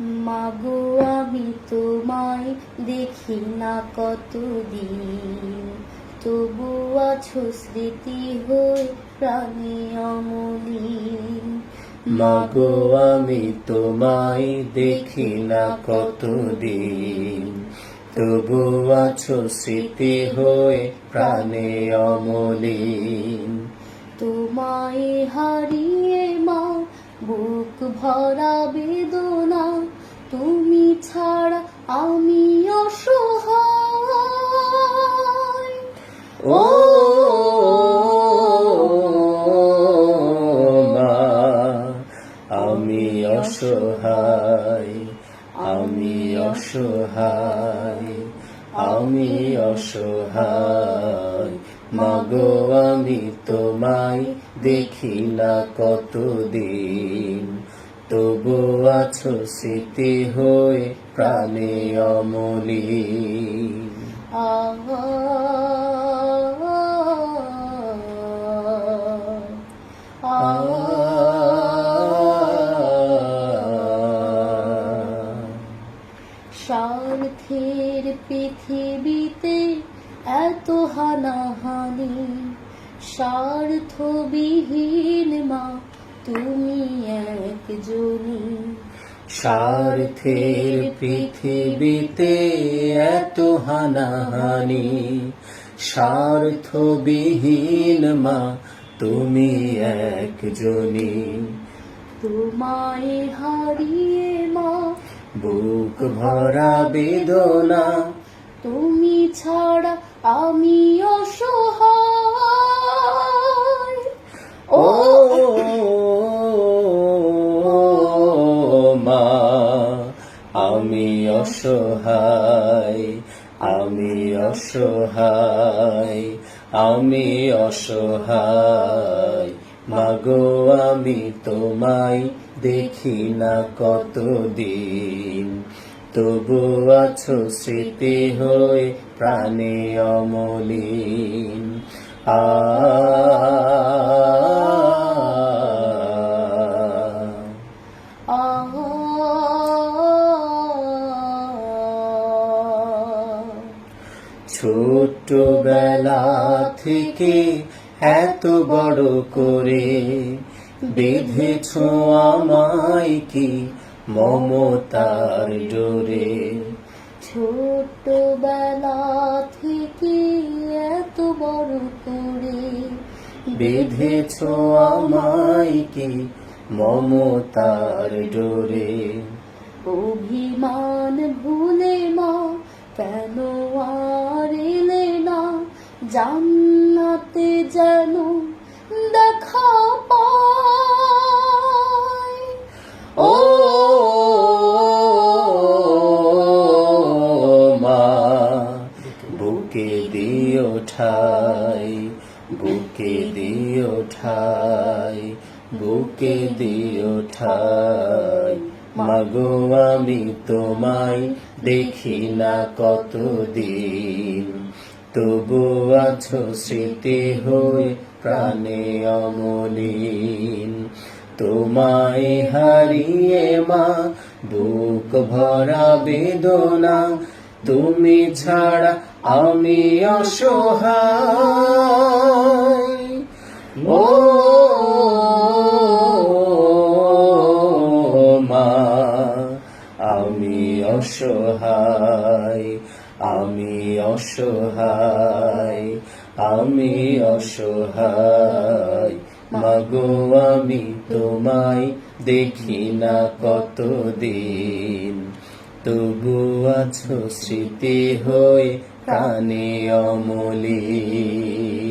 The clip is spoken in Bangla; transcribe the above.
মাগো আমি তোমায় দেখি না কতদিন। তবু আছো স্মৃতি হয়ে প্রাণে অমলিন। মাগো আমি তোমায় দেখি না কতদিন। তবু আছো স্মৃতি হয়ে প্রাণে অমলিন। তোমায় হারিয়ে মা বুক ভরা বেদনা তুমি ছাড়া আমি অসহায়। ও আমি অসহায় আমি অসহায় আমি অসহায়। মাগো আমি তোমায় দেখি না কতদিন। তবু আছো স্মৃতি হয়ে প্রাণে অমলিন আ স্বার্থের পৃথিবীতে এত হানাহানি স্বার্থবিহীন মা তুমি একজনই। স্বার্থের পৃথিবীতে এত হানাহানি। স্বার্থবিহীন মা তুমি একজনী তোমায় হারিয়ে মা বুক ভরা বেদনা। তুমি ছাড়া আমি অসহায়। আমি অসহায় আমি অসহায়। মাগো, আমি তোমায় দেখি না কতদিন। তবু আছো স্মৃতি হয়ে প্রাণে অমলিন। আ ছোটবেলা থেকে এত বড় করে বেঁধেছ আমায় কি মমতার ডোরে? ছোটবেলা থেকে এত বড় করে বেঁধেছ আমায় কি মমতার ডোরে? অভিমান ভুলে মা, কেন জান্নাতে যেন দেখা পায় ও মা, বুকে দিও ঠাই, বুকে দিও ঠাই, বুকে দিও ঠাই। মাগো, আমি তোমায় দেখি না কতদিন। তবু আছো স্মৃতি হয়ে প্রাণে অমলিন। তোমায় হারিয়ে মা, বুক ভরা বেদনা, তুমি ছাড়া আমি অসহায়। ও মা, আমি অসহায়। আমি অসহায় আমি অসহায়। মাগো, আমি তোমায় দেখি না কতদিন। তবু আছো স্মৃতি হয়ে কানে অমলিন।